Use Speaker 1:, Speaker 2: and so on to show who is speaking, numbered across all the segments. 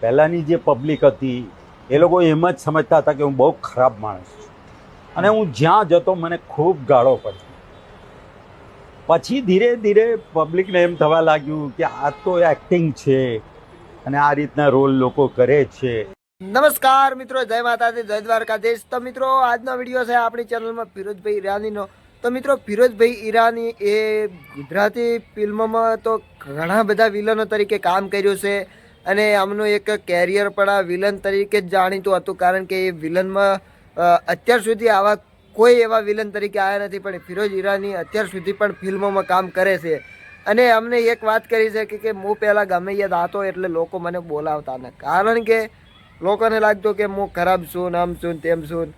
Speaker 1: પહેલાંની જે પબ્લિક હતી, એ લોકો એમ જ સમજતા હતા કે હું બહુ ખરાબ માણસ છું. અને હું જ્યાં જતો મને ખૂબ ગાળો પડતો પછી ધીરે ધીરે પબ્લિકને એમ થવા લાગ્યું કે આ તો એક્ટિંગ છે અને આ રીતના રોલ લોકો કરે છે.
Speaker 2: નમસ્કાર મિત્રો, જય માતાજી, જય દ્વારકાધીશ. તો મિત્રો, આજનો વીડિયો છે આપણી ચેનલમાં ફિરોજભાઈ ઈરાનીનો. તો મિત્રો, ફિરોજભાઈ ઈરાની એ ગુજરાતી ફિલ્મમાં તો ઘણા બધા વિલનો તરીકે કામ કર્યું છે. અને આમનું એક કેરિયર પણ આ વિલન તરીકે જ જાણીતું હતું, કારણ કે એ વિલનમાં અત્યાર સુધી આવા કોઈ એવા વિલન તરીકે આવ્યા નથી, પણ ફિરોજ ઈરાની અત્યાર સુધી પણ ફિલ્મોમાં કામ કરે છે. અને અમને એક વાત કરી છે કે કે હું પહેલાં ગમે યાદ હતો એટલે લોકો મને બોલાવતા ને, કારણ કે લોકોને લાગતું કે હું ખરાબ છું આમ છું તેમ છું.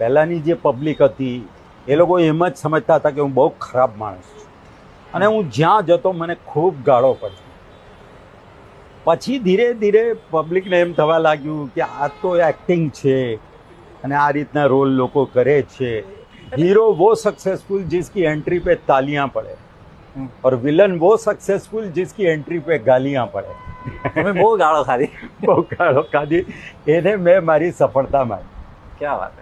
Speaker 1: પહેલાંની જે પબ્લિક હતી, એ લોકો એમ જ સમજતા હતા કે હું બહુ ખરાબ માણસ છું. અને હું જ્યાં જતો મને ખૂબ ગાળો પડતી. પછી ધીરે ધીરે પબ્લિકને એમ થવા લાગ્યું કે આ તો એક્ટિંગ છે અને આ રીતના રોલ લોકો કરે છે. હીરો વો સક્સેસફુલ જીસકી એન્ટ્રી પે તાલિયા પડે. और વિલન વો સક્સેસફુલ જીસકી એન્ટ્રી પે ગાલિયા પડે.
Speaker 3: મેં બહુ ગાળો ખાધી.
Speaker 1: બહુ ગાળો ખાધી. એને મેં મારી સફળતા માની.
Speaker 3: ક્યાં વાત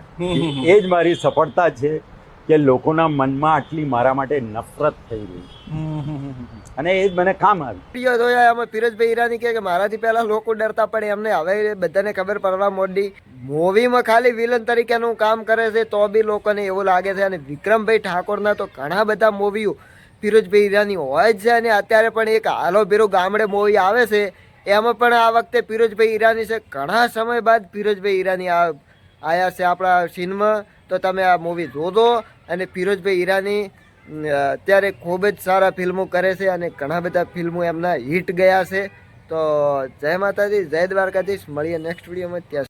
Speaker 1: એ જ મારી સફળતા છે. કે લોકોના મનમાં આટલી મારા માટે નફરત થઈ રહી અને એ જ મને કામ આવ્યું
Speaker 2: પ્રિય તો આમાં ફિરોજભાઈ ઈરાની કહે કે મારાથી પહેલા લોકો ડરતા પડે એમને હવે બધાને ખબર પડવા મોડી. મૂવીમાં ખાલી વિલન તરીકેનું કામ કરે છે તો બી લોકોને એવું લાગે છે. અને વિક્રમભાઈ ઠાકોરના તો ઘણા બધા મૂવીઓ પીરજભાઈ ઈરાની હોય જ છે. અને અત્યારે પણ એક હાલો ભીરો ગામડે મૂવી આવે છે. એમાં પણ આ વખતે પીરજભાઈ ઈરાની છે. ઘણા સમય બાદ પીરજભાઈ ઈરાની આવ્યા છે આપણા સીનમાં. તો તમે આ મૂવી જોજો. અને ફિરોજભાઈ ઈરાની અત્યારે ખૂબ જ સારા ફિલ્મો કરે છે અને ઘણા બધા ફિલ્મો એમના હિટ ગયા છે. તો જય માતાજી, જય દ્વારકાધીશ. મળીએ નેક્સ્ટ વિડીયોમાં ત્યાં